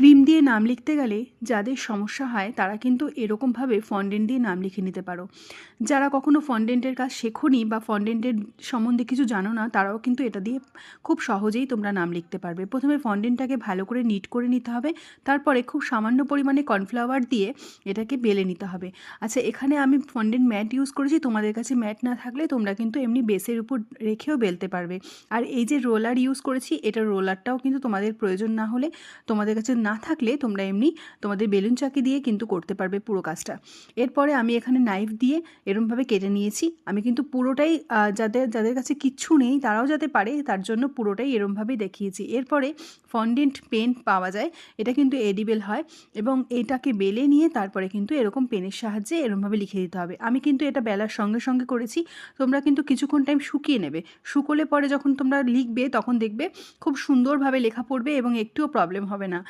Cream দিয়ে নাম লিখতে গেলে যাদের সমস্যা হয়, তারা কিন্তু এরকমভাবে ফন্ডেন্ট দিয়ে নাম লিখে নিতে পারো। যারা কখনো ফন্ডেন্টের কাজ শেখোনি বা ফন্ডেন্টের সম্বন্ধে কিছু জানো না, তারাও কিন্তু এটা দিয়ে খুব সহজেই তোমরা নাম লিখতে পারবে। প্রথমে ফন্ডেন্টটাকে ভালো করে নিট করে নিতে হবে, তারপরে খুব সামান্য পরিমাণে কর্নফ্লাওয়ার দিয়ে এটাকে বেলে নিতে হবে। আচ্ছা এখানে আমি ফন্ডেন্ট ম্যাট ইউজ করেছি, তোমাদের কাছে ম্যাট না থাকলে তোমরা কিন্তু এমনি বেসের উপর রেখেও বেলতে পারবে। আর এই যে রোলার ইউজ করেছি, এটা রোলারটাও কিন্তু তোমাদের প্রয়োজন না হলে তোমাদের কাছে না থাকলে তোমরা এমনি তোমাদের বেলুন চাকি দিয়ে কিন্তু করতে পারবে পুরো কাজটা। এরপরে আমি এখানে নাইফ দিয়ে এরমভাবে কেটে নিয়েছি। আমি কিন্তু পুরোটাই যাদের যাদের কাছে কিচ্ছু নেই তারাও যাতে পারে, তার জন্য পুরোটাই এরমভাবেই দেখিয়েছি। এরপরে ফন্ডেন্ট পেন পাওয়া যায়, এটা কিন্তু এডিবেল হয় এবং এটাকে বেলে নিয়ে তারপরে কিন্তু এরকম পেনের সাহায্যে এরমভাবে লিখে দিতে হবে। আমি কিন্তু এটা বেলার সঙ্গে সঙ্গে করেছি, তোমরা কিন্তু কিছুক্ষণ টাইম শুকিয়ে নেবে। শুকোলে পরে যখন তোমরা লিখবে তখন দেখবে খুব সুন্দরভাবে লেখা পড়বে এবং একটুও প্রবলেম হবে না।